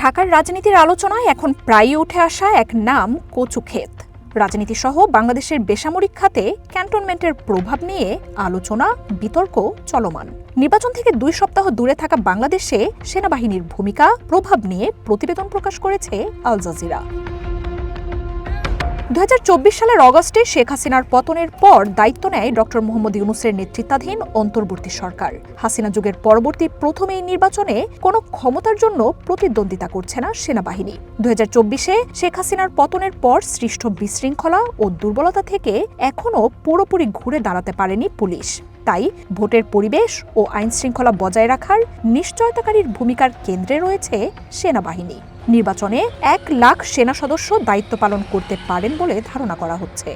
ঢাকার রাজনীতির আলোচনায় এখন প্রায়ই উঠে আসা এক নাম কচু ক্ষেত রাজনীতি সহ বাংলাদেশের বেসামরিক খাতে ক্যান্টনমেন্টের প্রভাব নিয়ে আলোচনা, বিতর্ক চলমান। নির্বাচন থেকে দুই সপ্তাহ দূরে থাকা বাংলাদেশে সেনাবাহিনীর ভূমিকা, প্রভাব নিয়ে প্রতিবেদন প্রকাশ করেছে আল জাজিরা। দু হাজার চব্বিশ সালের অগস্টে শেখ হাসিনার পতনের পর দায়িত্ব নেয় ডক্টর মোহাম্মদ ইউনুসের নেতৃত্বাধীন অন্তর্বর্তী সরকার। হাসিনা যুগের পরবর্তী প্রথম এই নির্বাচনে কোনো ক্ষমতার জন্য প্রতিদ্বন্দ্বিতা করছে না সেনাবাহিনী। দু শেখ হাসিনার পতনের পর সৃষ্ট বিশৃঙ্খলা ও দুর্বলতা থেকে এখনও পুরোপুরি ঘুরে দাঁড়াতে পারেনি পুলিশ। তাই ভোটের পরিবেশ ও আইন শৃঙ্খলা বজায় রাখার নিশ্চয়তাকারীর ভূমিকার কেন্দ্রে রয়েছে সেনাবাহিনী। নির্বাচনে এক লাখ সেনা সদস্য দায়িত্ব পালন করতে পারেন বলে ধারণা করা হচ্ছে।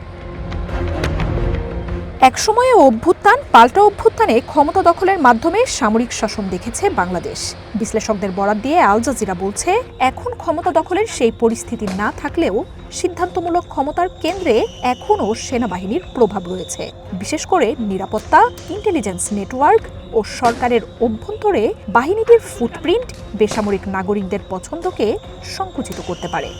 একসময়ে অভ্যুত্থান, পাল্টা অভ্যুত্থানে ক্ষমতা দখলের মাধ্যমে সামরিক শাসন দেখেছে বাংলাদেশ। বিশ্লেষকদের বরাত দিয়ে আল জাজিরা বলছে, এখন ক্ষমতা দখলের সেই পরিস্থিতি না থাকলেও সিদ্ধান্তমূলক ক্ষমতার কেন্দ্রে এখনও সেনাবাহিনীর প্রভাব রয়েছে। বিশেষ করে নিরাপত্তা ইন্টেলিজেন্স নেটওয়ার্ক ও সরকারের অভ্যন্তরে বাহিনীটির ফুটপ্রিন্ট বেসামরিক নাগরিকদের পছন্দকে সংকুচিত করতে পারে।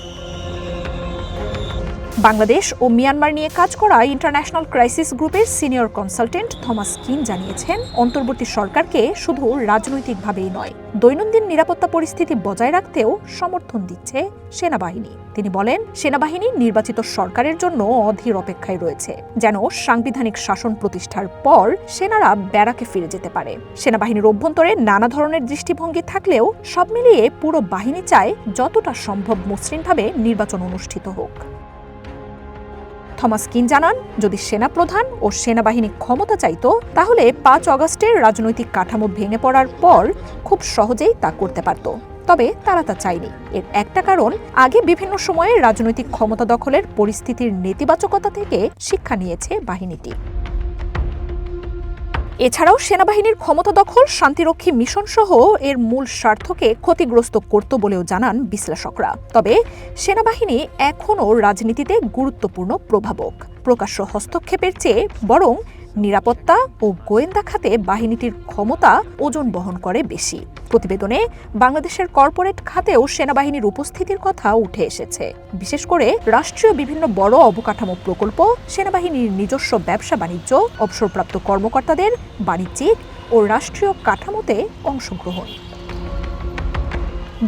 বাংলাদেশ ও মিয়ানমার নিয়ে কাজ করা ইন্টারন্যাশনাল ক্রাইসিস গ্রুপের সিনিয়র কনসালটেন্ট থমাস কিন জানিয়েছেন, অন্তর্বর্তী সরকারকে শুধু রাজনৈতিকভাবেই নয়, দৈনন্দিন নিরাপত্তা পরিস্থিতি বজায় রাখতেও সমর্থন দিচ্ছে সেনাবাহিনী। তিনি বলেন, সেনাবাহিনী নির্বাচিত সরকারের জন্য অধীর অপেক্ষায় রয়েছে, যেন সাংবিধানিক শাসন প্রতিষ্ঠার পর সেনারা ব্যারাকে ফিরে যেতে পারে। সেনাবাহিনীর অভ্যন্তরে নানা ধরনের দৃষ্টিভঙ্গি থাকলেও সব মিলিয়ে পুরো বাহিনী চায় যতটা সম্ভব মসৃণভাবে নির্বাচন অনুষ্ঠিত হোক। থমাস কিন জানান, যদি সেনাপ্রধান ও সেনাবাহিনী ক্ষমতা চাইত, তাহলে পাঁচ অগস্টের রাজনৈতিক কাঠামো ভেঙে পড়ার পর খুব সহজেই তা করতে পারত। তবে তারা তা চায়নি। এর একটা কারণ, আগে বিভিন্ন সময়ে রাজনৈতিক ক্ষমতা দখলের পরিস্থিতির নেতিবাচকতা থেকে শিক্ষা নিয়েছে বাহিনীটি। এছাড়াও সেনাবাহিনীর ক্ষমতা দখল, শান্তিরক্ষী মিশন সহ এর মূল স্বার্থকে ক্ষতিগ্রস্ত করত বলেও জানান বিশ্লেষকরা। তবে সেনাবাহিনী এখনও রাজনীতিতে গুরুত্বপূর্ণ প্রভাবক। প্রকাশ্য হস্তক্ষেপের চেয়ে বরং নিরাপত্তা ও গোয়েন্দা খাতে বাহিনীটির ক্ষমতা ওজন বহন করে বেশি। প্রতিবেদনে বাংলাদেশের কর্পোরেট খাতেও সেনাবাহিনীর উপস্থিতির কথা উঠে এসেছে। বিশেষ করে রাষ্ট্রীয় বিভিন্ন বড় অবকাঠামো প্রকল্প, সেনাবাহিনীর নিজস্ব ব্যবসা বাণিজ্য, অবসরপ্রাপ্ত কর্মকর্তাদের বাণিজ্যিক ও রাষ্ট্রীয় কাঠামোতে অংশগ্রহণ।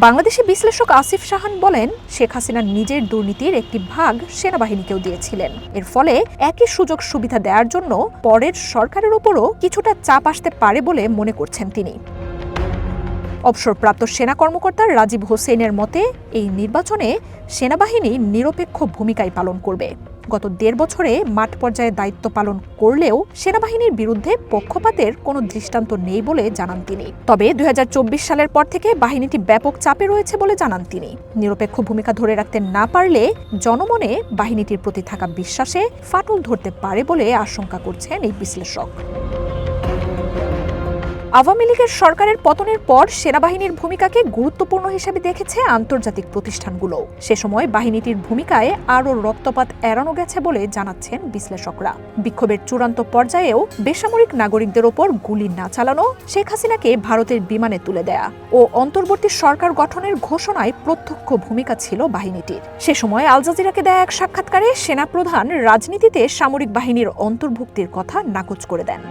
বাংলাদেশি বিশ্লেষক আসিফ শাহান বলেন, শেখ হাসিনা নিজের দুর্নীতির একটি ভাগ সেনাবাহিনীকেও দিয়েছিলেন। এর ফলে একই সুযোগ সুবিধা দেওয়ার জন্য পরের সরকারের উপরও কিছুটা চাপ আসতে পারে বলে মনে করছেন তিনি। অবসরপ্রাপ্ত সেনা কর্মকর্তা রাজীব হোসেনের মতে, এই নির্বাচনে সেনাবাহিনী নিরপেক্ষ ভূমিকাই পালন করবে। গত দেড় বছরে মাঠ পর্যায়ে দায়িত্ব পালন করলেও সেনাবাহিনীর বিরুদ্ধে পক্ষপাতের কোনো দৃষ্টান্ত নেই বলে জানান তিনি। তবে দুই হাজার চব্বিশ সালের পর থেকে বাহিনীটি ব্যাপক চাপে রয়েছে বলে জানান তিনি। নিরপেক্ষ ভূমিকা ধরে রাখতে না পারলে জনমনে বাহিনীটির প্রতি থাকা বিশ্বাসে ফাটল ধরতে পারে বলে আশঙ্কা করছেন এই বিশ্লেষক। আওয়ামী লীগের সরকারের পতনের পর সেনাবাহিনীর ভূমিকাকে গুরুত্বপূর্ণ হিসেবে দেখেছে আন্তর্জাতিক প্রতিষ্ঠানগুলো। সে সময় বাহিনীটির ভূমিকায় আরও রক্তপাত এড়ানো গেছে বলে জানাচ্ছেন বিশ্লেষকরা। বিক্ষোভের চূড়ান্ত পর্যায়েও বেসামরিক নাগরিকদের ওপর গুলি না চালানো শেখ হাসিনাকে ভারতের বিমানে তুলে দেয়া ও অন্তর্বর্তী সরকার গঠনের ঘোষণায় প্রত্যক্ষ ভূমিকা ছিল বাহিনীটির। সে সময় আল জাজিরাকে দেয়া এক সাক্ষাৎকারে সেনাপ্রধান রাজনীতিতে সামরিক বাহিনীর অন্তর্ভুক্তির কথা নাকচ করে দেন।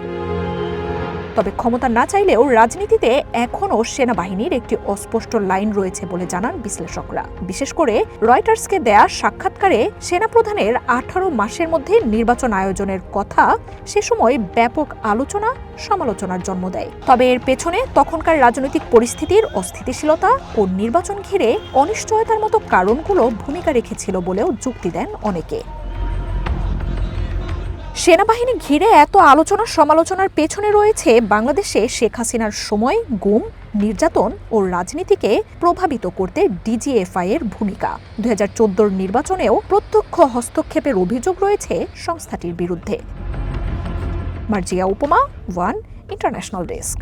তবে ক্ষমতা না চাইলেও রাজনীতিতে এখনও সেনাবাহিনীর একটি অস্পষ্ট লাইন রয়েছে বলে জানান বিশ্লেষকরা। বিশেষ করে রয়টার্সকে দেয়া সাক্ষাৎকারে সেনাপ্রধানের আঠারো মাসের মধ্যে নির্বাচন আয়োজনের কথা সে সময় ব্যাপক আলোচনা, সমালোচনার জন্ম দেয়। তবে এর পেছনে তখনকার রাজনৈতিক পরিস্থিতির অস্থিতিশীলতা ও নির্বাচন ঘিরে অনিশ্চয়তার মতো কারণগুলো ভূমিকা রেখেছিল বলেও যুক্তি দেন অনেকে। সেনাবাহিনী ঘিরে এত আলোচনা সমালোচনার পেছনে রয়েছে বাংলাদেশে শেখ হাসিনার সময়, গুম, নির্যাতন ও রাজনীতিকে প্রভাবিত করতে ডিজিএফআই এর ভূমিকা। দু হাজার নির্বাচনেও প্রত্যক্ষ হস্তক্ষেপের অভিযোগ রয়েছে সংস্থাটির বিরুদ্ধে। মার্জিয়া উপমা, ওয়ান ইন্টারন্যাশনাল ডেস্ক।